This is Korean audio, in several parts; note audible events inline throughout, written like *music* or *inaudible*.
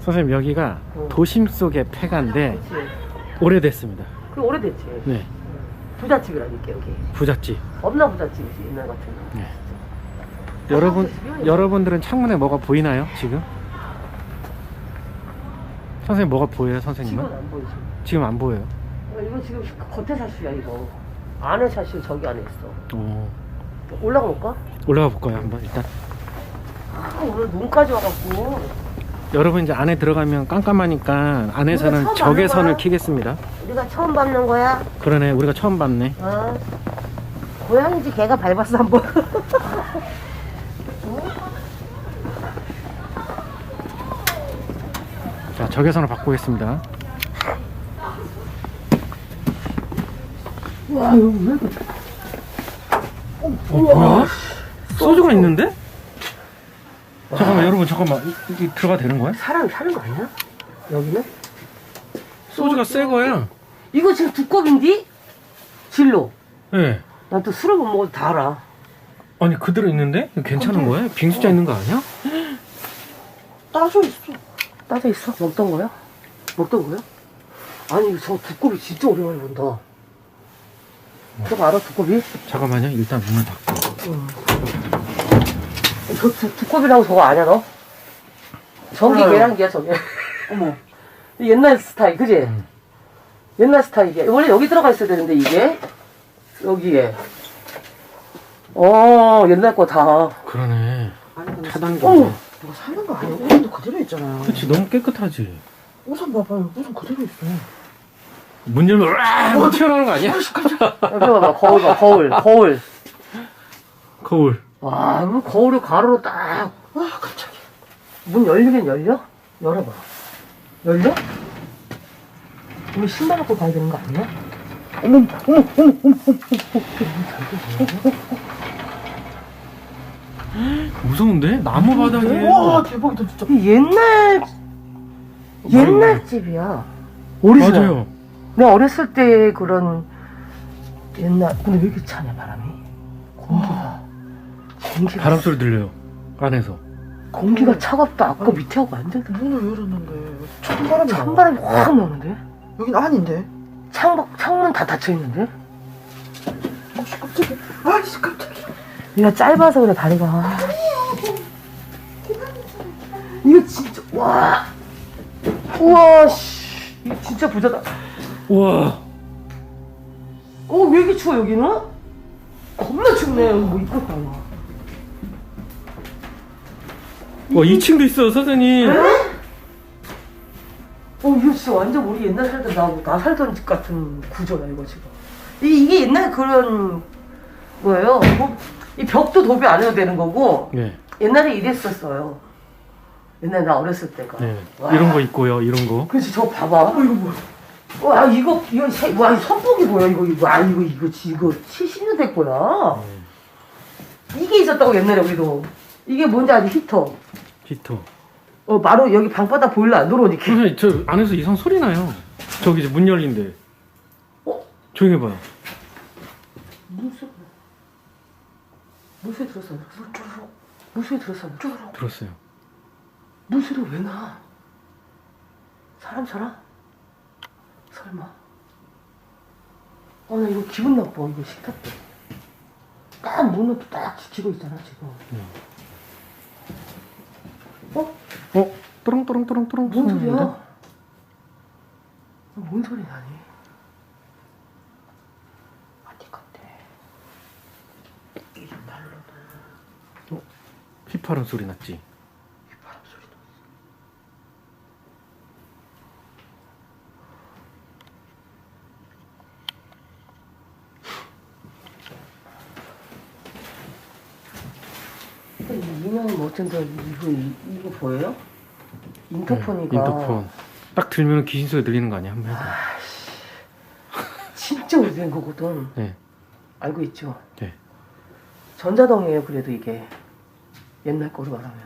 선생님 여기가 어. 도심 속의 폐가인데. 오래됐습니다. 그 오래됐지. 네, 부잣집이라니까 여기. 부잣집. 없나 부잣집이지 옛날 같은 거. 네. 여러분? 여러분들은 창문에 뭐가 보이나요 지금? 선생님 뭐가 보여요 선생님은? 집은 안 보이지. 지금 안 보여요. 어, 이거 지금 겉에 샷이야 이거. 안에 샷이 저기 안에 있어. 어, 올라가 볼까? 올라가 볼까요 한번 일단. 아, 오늘 눈까지 와갖고 여러분 이제 안에 들어가면 깜깜하니까 안에서는 처음 적외선을. 켜겠습니다. 우리가 처음 밟는 거야. 그러네 우리가 처음 봤네. 어. 고양이지 개가 밟았어 한번. *laughs* 자 적외 선을 바꾸겠습니다. 와 여기 왜 이렇게 어, 뭐야? 소주가 있는데? 잠깐만 여러분 잠깐만 이- 이게 들어가 되는 거야? 사람이 사는 거 아니야? 여기는? 소주가 새 거야. 이거 지금 두껍인디? 진로. 예. 네. 난또 술을 못 먹어도 다 알아. 아니 그대로 있는데 이거 괜찮은 거야? 빙수자 있는 거 아니야? *gasps* 따져 있어. 따져 있어? 먹던 거야? 먹던 거야? 아니 저 두꺼비 진짜 오랜만에 본다. 저거 알아 두꺼비? 잠깐만요 일단 문을 닫고. 저 두, 두꺼비라고 저거 아냐 너? 전기 몰라요. 계란기야 저게. 어머. *laughs* 옛날 스타일 그지? 음. 옛날 스타일이야. 원래 여기 들어가 있어야 되는데 이게 여기에. 어 옛날 거 다. 그러네. 아니 근데 차단기. 어머. 이거 사는 거 아니야? 우산도 그대로 있잖아요. 그렇지 너무 깨끗하지. 우산 봐봐요. 우산 그대로 있어. 문 열면 으악 튀어나오는 거 아니야? 여기 봐봐 거울 봐 거울 거울. 거울. 와 이거 거울을 가로로 딱. 아 깜짝이야. 문 열리긴 열려? 열어봐. 열려? 우리 신발 갖고 가야 되는 거 아니야? 어머 어머 어머 어머 무서운데? 나무 바닥에. 와 대박이다 진짜. 이 옛날 옛날 집이야. 오리지널. 맞아요. 내가 어렸을 때 그런 옛날 근데 왜 이렇게 차냐 바람이? 공기가 공기가 바람 소리 들려요. 안에서. 공기가 차갑다. 아까 밑에 하고 완전 문을 열었는데 찬바람이 나. 찬바람이 확 나는데? 여긴 아닌데. 창 창문 다 닫혀 있는데? 아씨 깜짝이야. 아씨 깜짝이야. 얘가 짧아서 그래 다리가. 아, 이거 진짜 와. 우와 씨. 이거 진짜 부자다. 우와. 어, 왜 이렇게 추워, 여기는? 겁나 춥네, 여기 뭐 입고 있다, 와. 와 2층도 있어 선생님. 어, 이거 진짜 완전 우리 옛날 살던 나, 나 살던 집 같은 구조야, 이거 지금. 이게, 이게 옛날 그런 거예요. 뭐, 이 벽도 도배 안 해도 되는 거고, 네. 옛날에 이랬었어요. 옛날에 나 어렸을 때가. 네. 와. 이런 거 있고요. 이런 거. 그렇지, 저거 봐봐. 어, 이거 뭐야. 와, 이거, 이거, 새- 와, 이 선풍기 뭐야, 이거, 이거. 와, 이거, 이거, 이거 70년대 거야. 이게 있었다고, 옛날에 우리도. 이게 뭔지 아지, 히터. 히터. 어, 바로 여기 방바닥 보일러 안 들어오니까. 선생님 저 안에서 이상 소리 나요. 저기 이제 문 열린데. 어? 조용히 해봐요. 무슨? 무슨 들었어? 무슨 들었어? 들었어요. 무슨 소리 왜 나? 사람 살아? 설마. 아, 나 이거 기분 나빠, 이거 식탁 때. 딱 문을 딱 지키고 있잖아, 지금. 어? 어? 또롱또롱또롱또롱 뭔 소리 소리야? 어, 뭔 소리 나니? 아니 같아. 이런 난로도 휘파람 소리 났지. 2만 5천 더 이거 이거 보여요? 네, 인터폰이가. 인터폰. 딱 들면 귀신 소리 들리는 거 아니야? 한번 해봐. 아, 진짜 오래된 거거든. 네. 알고 있죠? 네. 전자동이에요. 그래도 이게 옛날 거로 말하면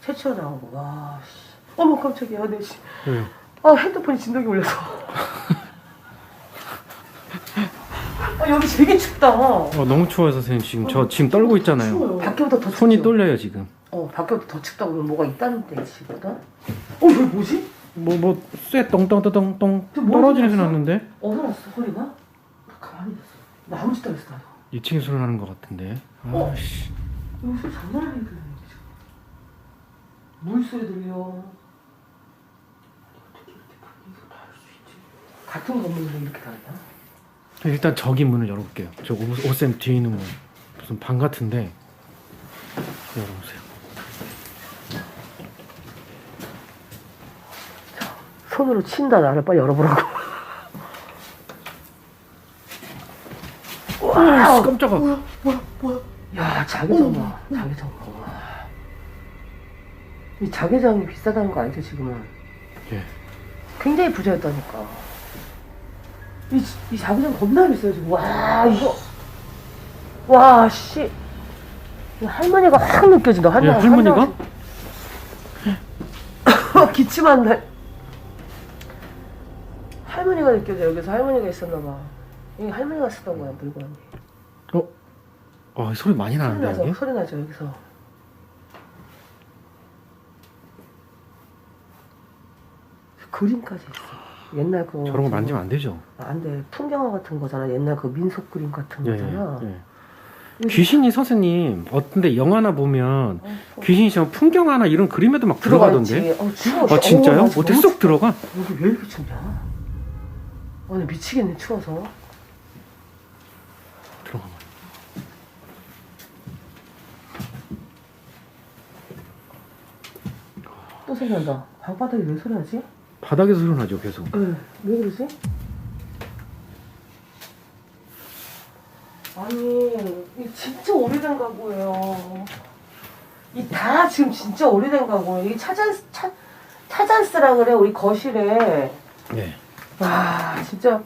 최초 나오고 와. 씨. 어머 깜짝이야. 내씨아 핸드폰이 진동이 울려서. *laughs* 아, 여기 되게 춥다. 어, 너무 추워요 선생님 지금 저 지금 떨고 있잖아요. 추워요. 밖에보다 더 손이 춥죠? 떨려요 지금. 어 밖에부터 더 춥다고 그러면 뭐가 있다는 뜻이거든. 어 이거 뭐지? 뭐뭐쇠 똥똥똥똥 저뭐 떨어지는 소리? 났는데 어디서 났어 소리가? 나 가만히 있었어. 나 아무 짓도 안 했어 나도. 2층에 소리 나는 것 같은데 어? 아씨 여기 소리 장난 아니게 들리네 지금. 물소리 들려. 어떻게 이렇게 이거 다를 수 있지? 같은 건물로 이렇게 다르냐? 일단 저기 문을 열어볼게요 저 오- 오쌤 뒤에 있는 문 무슨 방 같은데 열어보세요 손으로 친다 나를 빨리 열어보라고. 아 와, 깜짝아 뭐야 뭐야 뭐야? 야 자개장 봐, 자개장 봐. 이 자개장이 비싸다는 거 알죠 지금은? 예. 굉장히 부자였다니까. 이, 이 자개장 겁나 비싸요 지금. 와 이거 와 씨. 이 할머니가 확 느껴진다. 한 예, 할머니가? 한 장. 기침한 날. 할머니가 느껴져 여기서 할머니가 있었나 봐. 이 할머니가 쓰던 거야 물건이. 어 소리 많이 소리 나는데 나죠? 소리 나죠 여기서. 그림까지 있어. 옛날 그 저런 거 만지면 안 되죠 안 돼. 풍경화 같은 거잖아. 옛날 그 민속 그림 같은 예, 거잖아. 예. 귀신이 선생님 어떤데 영화나 보면 귀신이 저 풍경화나 이런 그림에도 막 들어가 들어가던데 있지. 어, 추워. 아 진짜요? 어, 어떻게 쏙 들어가? 추- 여기 왜 이렇게 춥냐? 오늘 미치겠네 추워서. 들어가 또 소리 난다. 방바닥에 왜 소리 나지? 바닥에서 소리 나죠 계속 응. 왜 그러지? 아니, 이 진짜 오래된 가구예요. 이 다 지금 진짜 오래된 가구예요. 이게 차잔, 차, 차잔스라 그래, 우리 거실에. 네. 와, 진짜.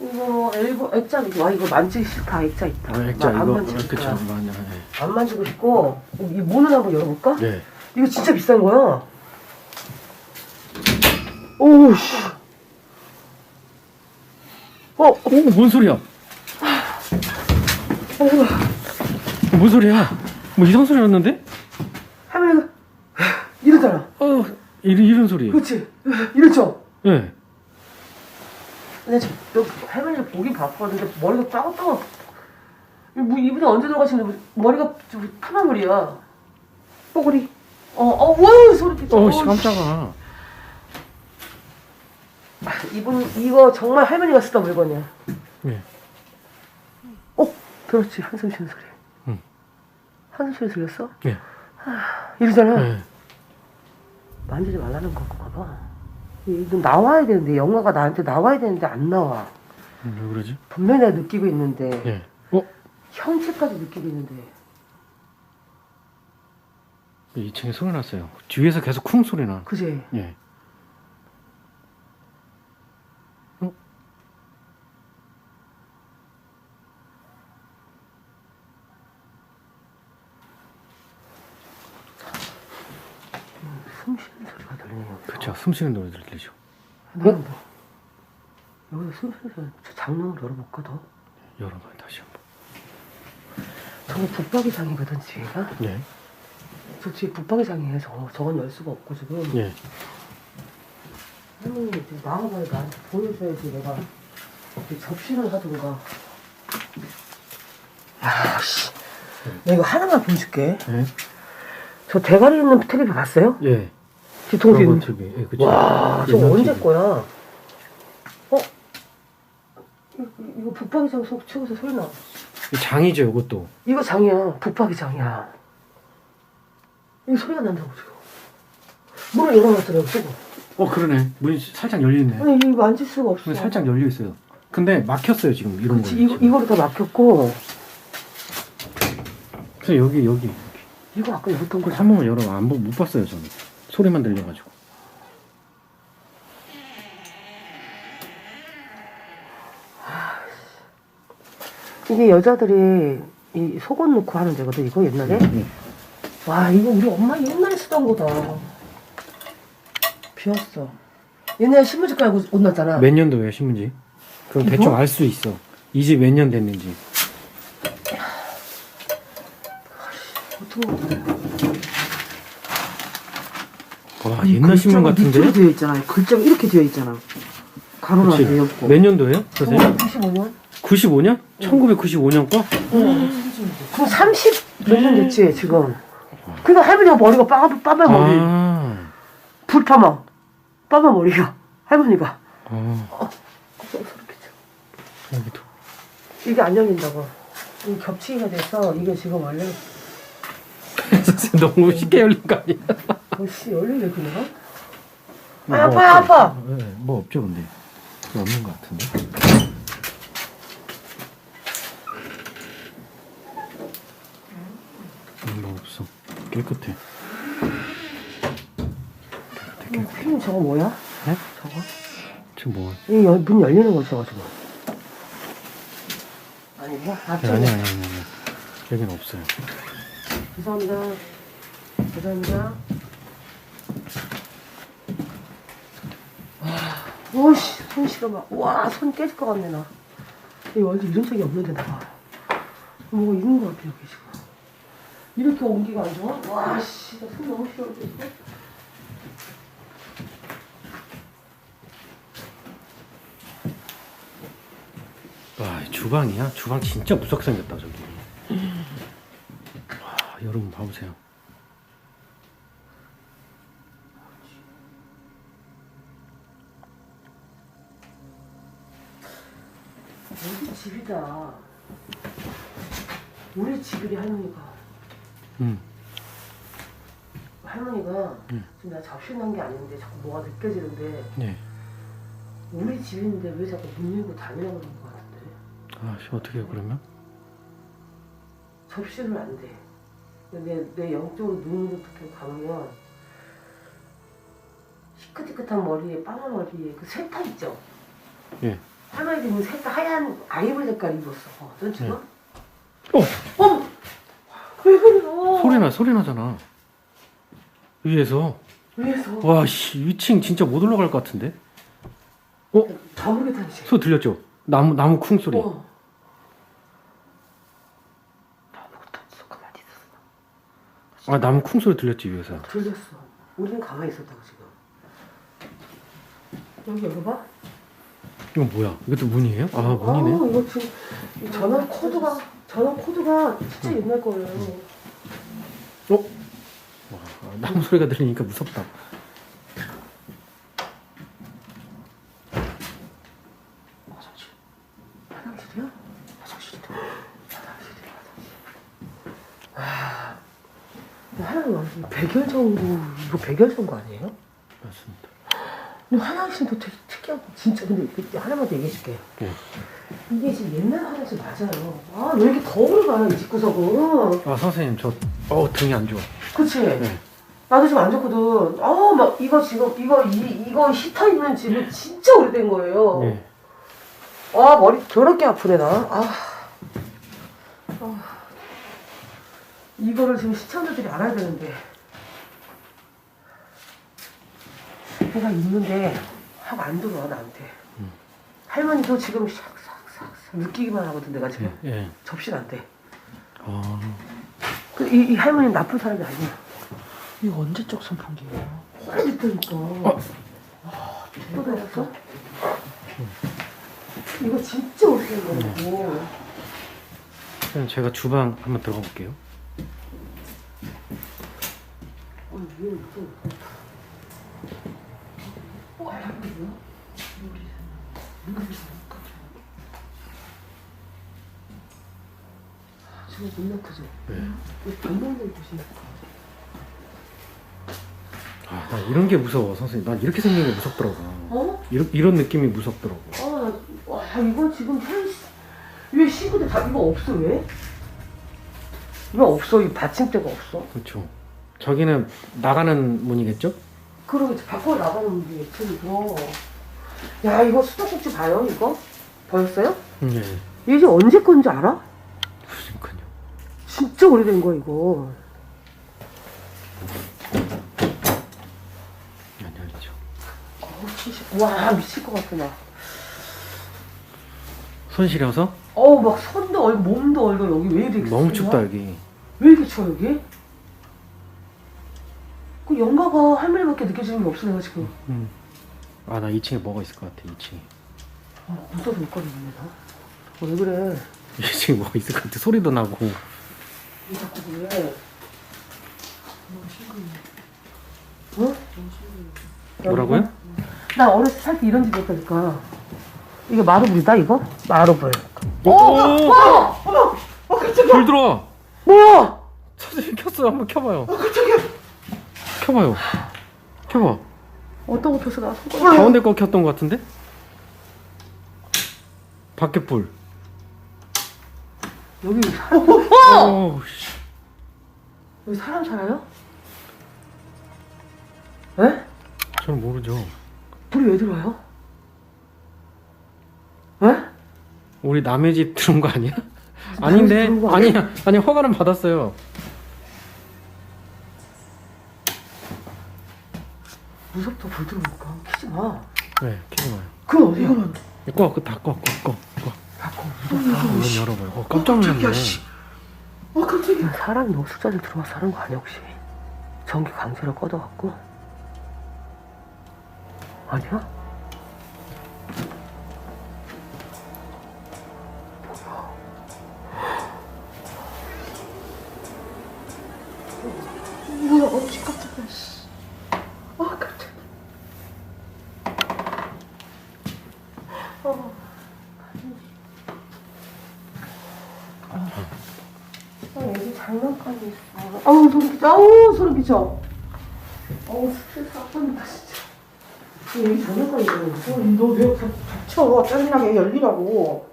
이거 엘보, 액자, 와, 이거 만지기 싫다, 액자 있다. 아, 액자 나안 이거 만지고 그쵸. 많이 네. 안 만지고 싶고, 이 문을 한번 열어볼까? 네. 이거 진짜 비싼 거야. 오우, 씨. 어, 오, 뭔 소리야? 어이구. 뭔 소리야? 뭐 이상 소리 났는데? 할머니가 이러잖아. 어, 이런 이런 소리. 그렇지? 이랬죠? 네. 근데 저, 너 할머니를 보긴 봤거든데 머리가 따갑다가 뭐 이분이 언제 들어가시는데 머리가 좀 파마물이야. 뽀글이. 어, 어, 와 소리 끼쳐. 어, 씨 깜짝아. 이분 이거 정말 할머니가 쓰던 물건이야. 네. 어, 그렇지 한숨 쉬는 소리. 응. 한숨 쉬는 소리였어? 네. 이러잖아. 네. 만지지 말라는 건가 봐. 이거 나와야 되는데 영화가 나한테 나와야 되는데 안 나와. 음, 왜 그러지? 분명히 내가 느끼고 있는데 네. 어? 형체까지 느끼고 있는데 2층에 소리 났어요. 뒤에서 계속 쿵 소리 나. 그지? 예. 어? 숨 쉬는 그쵸. 숨 쉬는 노래 들리죠. 뭐, 여기서 숨저 장롱을 열어볼까 더? 열어봐요, 다시 한 번. 저거 붙박이장이거든 뒤에가? 예. 저 뒤에 붙박이장이에요 저거 저건 열 수가 없고 지금 예. 할머니 지금 나와봐야 나한테 보여줘야지 내가 접시를 하든가 야 씨 내가 이거 하나만 보여줄게 예. 저 대가리 있는 텔레비 봤어요? 예. 뒤통수 있는 TV. 예, 그쵸. 와, 저 옛날 언제 TV. 거야? 어? 이거, 이거 붙박이장 속 치고서 소리 나. 이 장이죠, 이것도. 이거 장이야. 붙박이 장이야. 이거 소리가 난다고 지금. 문을 열어놨더라고 지금. 어, 그러네. 문이 살짝 열려있네. 아니 이거 만질 수가 없어. 문이 살짝 열려 있어요. 근데 막혔어요, 지금. 이런 거. 그치, 이거, 이거로 다 막혔고 그래서 여기, 여기. 이거 아까 열었던 그걸 거잖아. 한 번만 열어. 안, 보- 못 봤어요, 저는. 소리만 들려가지고. 이게 여자들이 이 속옷 넣고 하는 데거든 이거 옛날에. 예. 와 이거 우리 엄마 옛날에 쓰던 거다. 비었어. 옛날에 신문지 깔고 옷 났잖아. 몇 년도예요, 신문지? 그럼 이거? 대충 알 수 있어. 이 집 몇 년 됐는지. 보통 와 옛날 신문 밑으로 같은데? 되어 있잖아요. 글자가 이렇게 되어 있잖아. 가로는 안 그치? 되어 있고. 몇 년도예요? 선생님? 95년? 95년? 1995년 거? 그럼 30몇년 됐지 지금. 그러니까 할머니가 머리가 빠마 빠마 머리. 아, 불파마. 빠마 머리가 할머니가. 아. 여기도 이게 안 열린다고. 이 겹치기가 돼서 이게 지금 원래 *laughs* 너무 쉽게 열린 거 아니야? 혹시 열리려 그냥? 뭐 아, 아파요, 없죠? 아파. 네, 뭐 없죠 근데 없는 것 같은데 음, 뭐 없어 깨끗해 피임 저거 뭐야? 네? 저거? 지금 뭐이문 열리는 거 지금. 아니야? 아니 앞쪽에. 아니 아니 아니 여기는 없어요 죄송합니다. 죄송합니다. 오씨, 손 시려 봐. 와, 손 깨질 것 같네, 나. 이 완전 이런 적이 없는데, 나. 뭐가 있는 것 같아, 여기 지금. 이렇게 온기가 안 좋아? 와, 씨, 나 손 너무 시려, 지금. 와 주방이야? 주방 진짜 무섭게 생겼다 저기 와 여러분 봐보세요 우리 집이다. 우리 집이래, 할머니가. 음. 할머니가 음. 지금 나 잡신한 게 아닌데 자꾸 뭐가 느껴지는데 네. 우리 집인데 왜 자꾸 문 열고 다니라고 그러는 것 같은데 아씨 어떻게 해요 그러면? 접시를 안 돼. 내, 내 영적으로 눈으로 이렇게 감으면 희끗희끗한 머리에 빠마 머리에 그 세타 있죠? 예. 할머니 집은 세타 하얀 아이보리 색깔 입었어. 어, 넌 지금? 어! 어! 왜 그래요? 소리나 소리 나잖아 위에서 위에서 와씨 위층 진짜 못 올라갈 것 같은데? 어? 더 모르겠다니 소리 들렸죠? 나무 나무 쿵 소리 어. 아무것도 없어. 가만히 있었어. 아 나무 쿵 소리 들렸지 위에서 들렸어. 우리는 가만히 있었다고 지금. 여기 열어봐. 이건 뭐야? 이것도 문이에요? 아 문이네 아, 이거 지금 이 전화 코드가 전화 코드가 진짜 옛날 거예요. 어? 와 나무 소리가 들리니까 무섭다 화장실. 화장실이야? 화장실이다. 화장실이야. 화장실. 아, 하나는 완전 백열 정도 이거 백열 정도 아니에요? 맞습니다 근데 화장실도 되게 특이하고 진짜 근데 그때 하나만 더 얘기해줄게. 네. 이게 지금 옛날 화장실 맞아요. 아 왜 이렇게 더울 가요 이 집구석은? 아 선생님 저 어 등이 안 좋아 그치? 네. 나도 지금 안 좋거든. 아, 막 이거 지금 이거 이 이거 히터 있는 집은 진짜 오래된 거예요. 네. 아 머리 더럽게 아프네 나. 아. 아. 이거를 지금 시청자들이 알아야 되는데. 내가 있는데 확 안 들어와 나한테. 음. 할머니도 지금 샥싹싹싹 느끼기만 하거든 내가 지금 예. 예. 접시는 안 돼. 아 그 이, 이 할머니는 나쁜 사람이 아니야. 이거 언제적 선풍기예요? 오래됐다니까. 어. 또 들었어? 이거 진짜 오래된 거라고. 그럼 제가 주방 한번 들어가 볼게요 어, 위에 또. 어, 아, 이거? 아, 크죠? 네. 이거. 아, 나 이런 게 무서워 선생님 난 이렇게 생긴 게 무섭더라고 어? 이런, 이런 느낌이 무섭더라고 아, 나, 와, 이거 지금 현, 왜 친구들 다 이거 없어, 왜? 왜 없어? 이 받침대가 없어? 그렇죠 저기는 나가는 문이겠죠? 그러겠지. 밖으로 나가는 게 이거. 야, 이거 수도꼭지 봐요, 이거? 보였어요? 네 이게 언제 건지 알아? 그러니까요 진짜 오래된 거야, 이거. 안 열리죠 어우, 진짜. 와, 미칠 것 같아, 나. 손 시려서? 어우, 막 손도 얼고, 몸도 얼고, 여기 왜 이렇게 너무? 춥다 여기 왜 이렇게 추워, 여기? 그그 연가가 할머니밖에 느껴지는 게 없어 내가 지금. 음. 아 나 2층에 뭐가 있을 것 같아 2층에 아, 무서워서 못 가겠네 나. 어, 왜 그래? 2층에 뭐가 있을 것 같아 소리도 나고 왜 자꾸 그래? 어? 뭐라고요? 나 어렸을 때 살 때 이런 집이었다니까. 이게 마루불이다 이거? 마루불. 오! 어머! 어머! 어 깜짝이야! 불 들어와 뭐야? 선생님 켰어요 *laughs* 한번 켜봐요 켜봐요 켜봐 어떤 거 폈어 나 손가락. 가운데 거 켰던 것 같은데? 밖에 불 여기 사람, 어! 오, 씨. 여기 사람 살아요? 에? 저는 모르죠 불이 왜 들어와요? 에? 우리 남의 집 들은 거 아니야? 아닌데 거 아니야? 아니야 아니 허가는 받았어요 무섭다 불 들어오니까 키지 마. 네 켜지 마요 그건 어디야? 이거는 꺼, 그다 꺼, 꺼, 꺼, 꺼. 바꿔 문 열어봐요. 어, 깜짝 놀랐네. 어 깜짝이야. 사람이 너 숫자를 들어와서 하는 거 아니야 혹시? 전기 강제로 꺼둬갖고? 아니야? 소름 끼쳐. 아우, 소름 끼쳐. 어우, 스트레스 아빠입니다, 진짜. 여기 장난감이 있어. 너왜 닥쳐? 짜증나게 열리라고.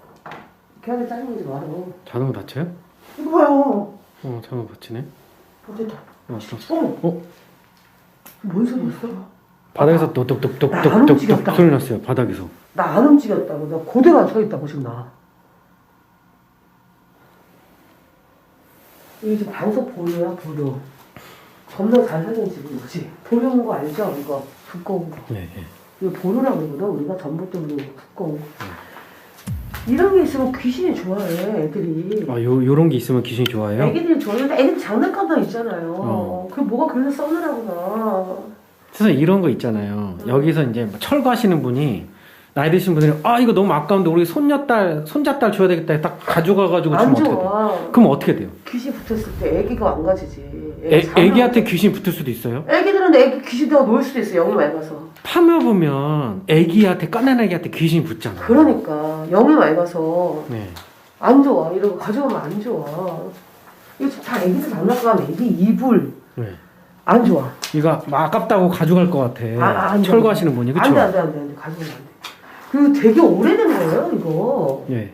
걔한테 짜증내지 마라. 자동으로 닫혀요? 이거 봐요. 어, 자동으로 닫히네. 어쨌다. 어, 들었어. 어? 어? 뭔 소리였어? 바닥에서 안 똑똑똑똑똑똑. 소리 났어요. 바닥에서. 나 안 움직였다고. 나 고대로 안 서 있다고, 지금 나. 이게 지금 방석 보료야, 보료. 겁나 잘 살린 집인 거지. 보료인 거 알죠? 이거 두꺼운 거. 네, 네. 이거 보루라고 그러거든. 우리가 전봇대 보루 두꺼운 거. 이런 게 있으면 귀신이 좋아해, 애들이. 아, 요 요런 게 있으면 귀신이 좋아해요? 애기들이 좋아해. 애들 장난감만 있잖아요. 어. 그 뭐가 그래서 써느라구나. 선생님 이런 거 있잖아요. 여기서 이제 뭐 철거하시는 분이 나이 드신 분들이 아 이거 너무 아까운데 우리 손녀딸 손자딸 줘야 되겠다 딱 가져가가지고 안 주면 어떻게 돼요? 좋아. 그럼 어떻게 돼요? 귀신 붙었을 때 애기가 안 가지지. 애, 애기한테 귀신 붙을 수도 있어요? 애기들은 애기 귀신되고 놀 수도 있어, 영이 맑아서. 파묘보면 애기한테 까난 애기한테 귀신이 붙잖아요. 그러니까, 영이 맑아서 네. 안 좋아. 이러고 가져가면 안 좋아. 이거 다 애기들 장난감, 애기 이불. 네. 안 좋아. 이거 막 아깝다고 가져갈 것 같아. 아, 안 돼, 철거하시는 분이 그쵸? 안 돼, 안 돼, 안 돼, 안 돼. 가져가면 안 돼. 그리고 되게 오래된 거예요, 이거. 예.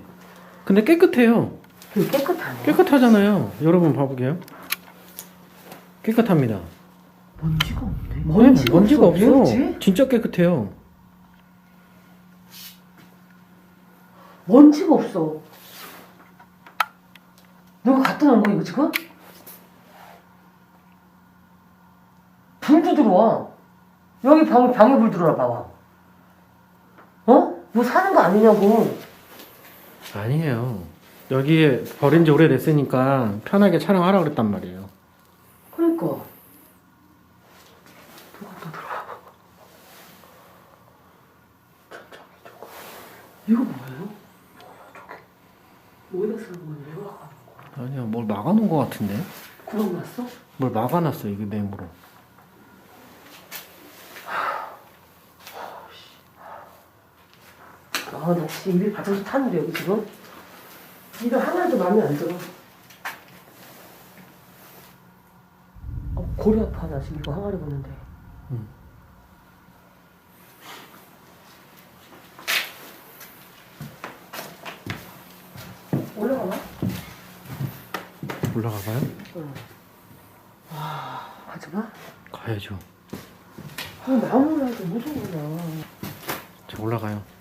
근데 깨끗해요. 되게 깨끗하네. 깨끗하잖아요. 여러분 봐보게요. 깨끗합니다. 먼지가 없네. 먼지가, 네, 먼지가 없어. 왜 없어. 그러지? 진짜 깨끗해요. 먼지가 없어. 누가 갖다 놓은 거야, 이거 지금? 불도 들어와. 여기 방, 방에 불 들어와, 봐봐. 어? 뭐 사는 거 아니냐고. 아니에요. 여기에 버린 지 오래됐으니까 편하게 촬영하라 그랬단 말이에요. 그러니까. 누가 또 들어와. 천장이 저거. 이거 뭐예요? 뭐야, 저게. 뭐에다 쓰는 건데요? 아니야, 뭘 막아놓은 것 같은데? 구멍 났어? 뭘 막아놨어, 이게 네모로. 아, 나 진짜 입이 바짝 타는데, 여기 지금? 이거 하나도 마음에 안 들어. 어, 골이 아파, 나 지금 이거 항아리 보는데. 응. 올라가나? 올라가봐요? 응. 와, 가지 마. 가야죠. 아, 나무를 하기 무서워나. 자, 올라가요.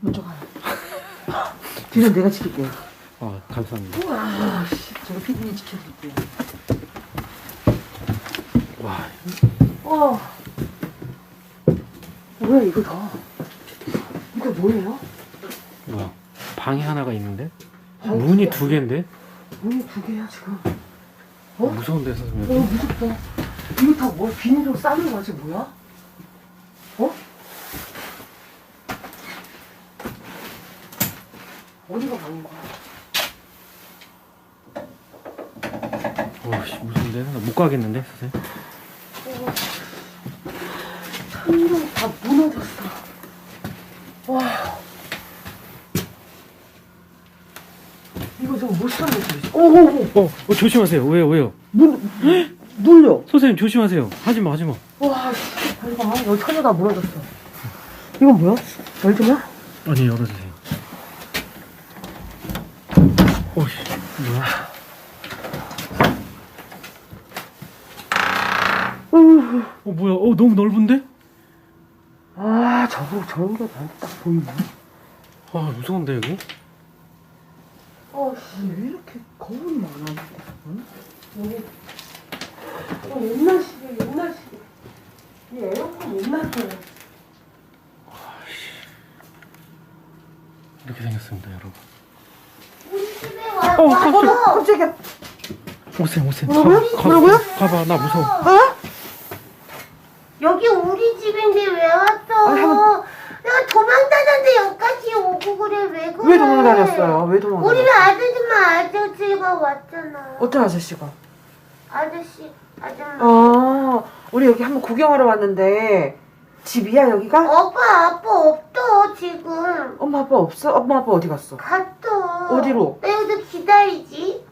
먼저 가요. *laughs* 뒤는 내가 지킬게. 아, 감사합니다. 우와, 씨. 제가 피디님 지켜드릴게요. 와, 와. 뭐야, 이거 다. 이거 뭐예요? 뭐야. 방이 하나가 있는데? 방이 문이 두두 개인데? 문이 두 개야, 지금. 어? 무서운 데서 어, 좀 무섭다. 이거 다 뭐 비닐로 싸는 거지 뭐야? 어? 어디가 가는 거야? 어씨 무서운데 나 못 가겠는데 선생님. 천장 다 무너졌어. 와. 이거 저거 못 사는 거지? 오오오. 어, 어 조심하세요. 왜요 왜요? 문 눌려. 선생님 조심하세요. 하지 마 하지 마. 와, 씨, 대박. 여기 천장 다 무너졌어. 이건 뭐야? 열지마. 아니 열어주세요. 어씨 뭐야? 어 뭐야? 어 너무 넓은데? 아, 저거 저런 게딱 보이네. 아 무서운데 여기? 어, 씨, 왜 이렇게 거울이 많아? 응? 여기. 어, 옛날식이야, 옛날식. 이 에어컨 옛날 거야. 이렇게 생겼습니다 여러분. 우리 집에 와. 어 깜짝. 어, 깜짝이야. 오세요 오세요. 뭐라고요? 가, 가, 뭐라고요? 가봐 나 무서워. 어? 여기 우리 집인데 왜 왔어? 아니, 한번- 내가 도망다녔는데 여기까지 오고 그래 왜 그래? 왜 도망 다녔어요? 왜 도망 우리는 다녔어요? 아저씨만 아저씨가 왔잖아. 어떤 아저씨가? 아저씨 아줌마. 아, 우리 여기 한번 구경하러 왔는데 집이야 여기가? 오빠 아빠 없어 지금. 엄마 아빠 없어? 엄마 아빠 어디 갔어? 갔어. 어디로? 나 여기서 기다리지.